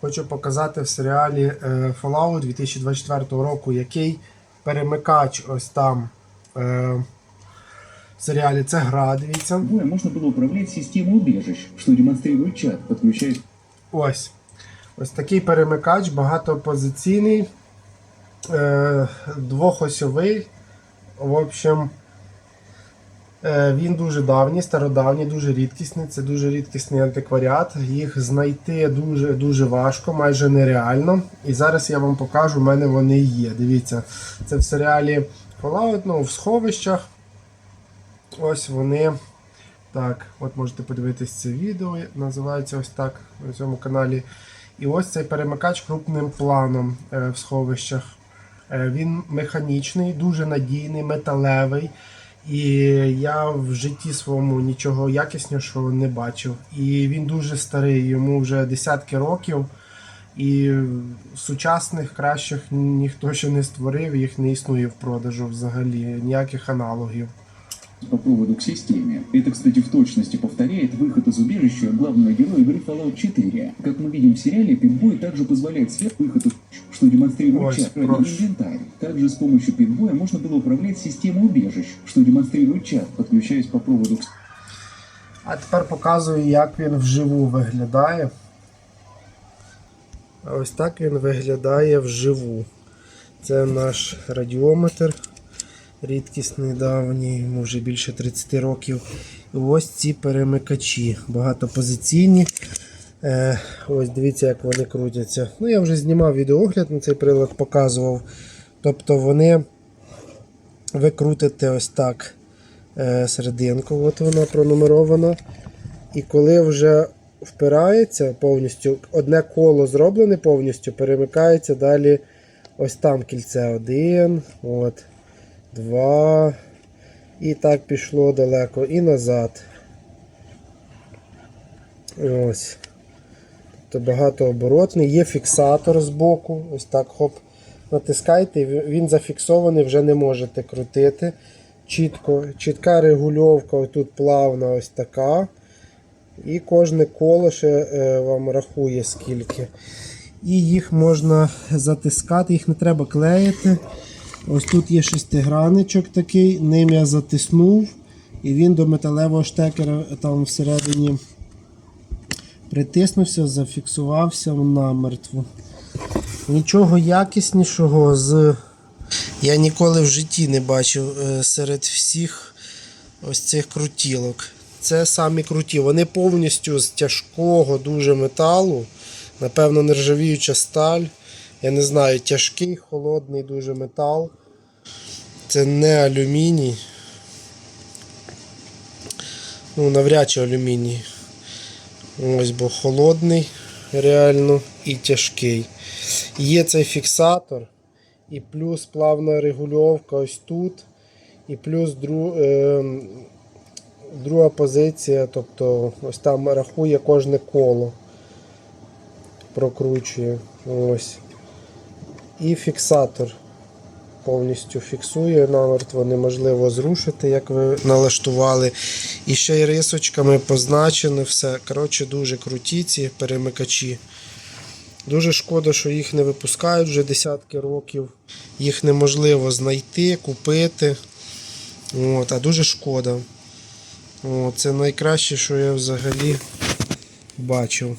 Хочу показати в серіалі е, Fallout 2024 року, який перемикач ось там е, в серіалі. Це гра, дивіться. Боя можно было управлять системой убежищ, что демонстрирует чат, подключаясь Ось. Ось такий перемикач, багатопозиційний, е, двохосьовий. В общем, він дуже давній, стародавній, дуже рідкісний. Це дуже рідкісний антикваріат. Їх знайти дуже дуже важко, майже нереально. І зараз я вам покажу, в мене вони є. Дивіться, це в серіалі Fallout, ну, в сховищах. Ось вони. Так, от можете подивитись це відео, називається ось так на цьому каналі. І ось цей перемикач крупним планом е, в сховищах. Е, він механічний, дуже надійний, металевий. І я в житті своєму нічого якіснішого не бачив. І він дуже старий, йому вже десятки років. І сучасних кращих ніхто ще не створив, їх не існує в продажу взагалі, ніяких аналогів по проводу к системе. Это, кстати, в точности повторяет выход из убежища главного героя игры Fallout 4. Как мы видим в сериале, пинбой также позволяет свет выход из что демонстрирует Ой, чат и прошу. инвентарь. Также с помощью пинбоя можно было управлять системой убежищ, что демонстрирует чат, подключаясь по проводу к А тепер показую, як він вживу виглядає. А Ось так він виглядає вживу. Це наш радіометр. Рідкісний давній, вже більше 30 років. І ось ці перемикачі багатопозиційні. Е, ось дивіться, як вони крутяться. Ну, я вже знімав відеогляд на цей прилад, показував. Тобто вони ви крутите ось так е, серединку, от вона пронумерована. І коли вже впирається повністю, одне коло зроблене повністю, перемикається далі ось там кільце один, от, два. І так пішло далеко і назад. Ось. Тобто багатооборотний. Є фіксатор з боку. Ось так хоп. Натискайте, він зафіксований, вже не можете крутити. Чітко, чітка регульовка, тут плавна ось така. І кожне коло ще е, вам рахує скільки. І їх можна затискати, їх не треба клеїти. Ось тут є шестиграничок такий, ним я затиснув, і він до металевого штекера там всередині притиснувся, зафіксувався намертво. Нічого якіснішого з. Я ніколи в житті не бачив е, серед всіх ось цих крутілок. Це самі круті. Вони повністю з тяжкого дуже металу. Напевно, нержавіюча сталь. Я не знаю, тяжкий, холодний дуже метал. Це не алюміній. Ну, навряд чи алюміній. Ось, бо холодний реально і тяжкий. Є цей фіксатор, і плюс плавна регульовка ось тут, і плюс дру, е, друга позиція, тобто ось там рахує кожне коло. Прокручує. Ось. І фіксатор повністю фіксує, намертво неможливо зрушити, як ви налаштували. І ще й рисочками позначено все. Коротше, дуже круті ці перемикачі. Дуже шкода, що їх не випускають вже десятки років. Їх неможливо знайти, купити. От, а дуже шкода. От, це найкраще, що я взагалі бачив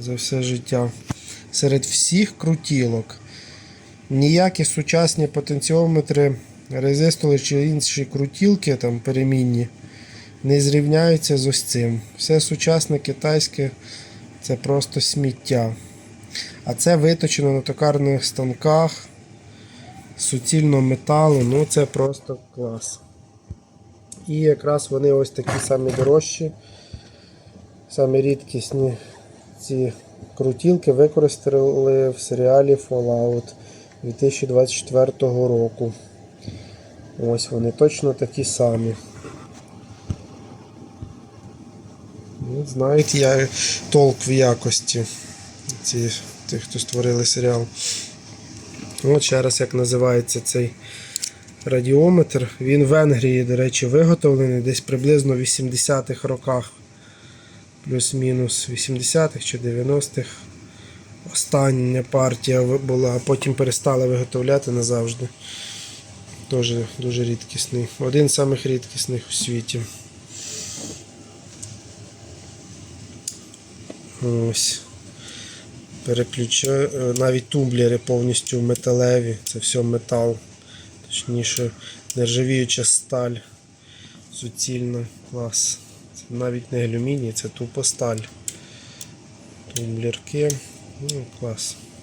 за все життя. Серед всіх крутілок. Ніякі сучасні потенціометри, резистори чи інші крутілки там перемінні не зрівняються з ось цим. Все сучасне китайське це просто сміття. А це виточено на токарних станках суцільного металу. Ну це просто клас. І якраз вони ось такі самі дорожчі, самі рідкісні ці крутілки використали в серіалі Fallout 2024 року. Ось вони точно такі самі. Ну, Знаєте, я толк в якості ці, тих, хто створили серіал. От ще раз як називається цей радіометр. Він в Венгрії, до речі, виготовлений десь приблизно в 80-х роках. Плюс-мінус 80-х чи 90-х. Остання партія була, а потім перестали виготовляти назавжди. Дуже дуже рідкісний. Один з самих рідкісних у світі. Ось. Переключаю. е, Навіть тумблери повністю металеві. Це все метал. Точніше, нержавіюча сталь. Суцільна. Клас. Це навіть не алюміній, це тупо сталь. Тумблерки. Ну, клас.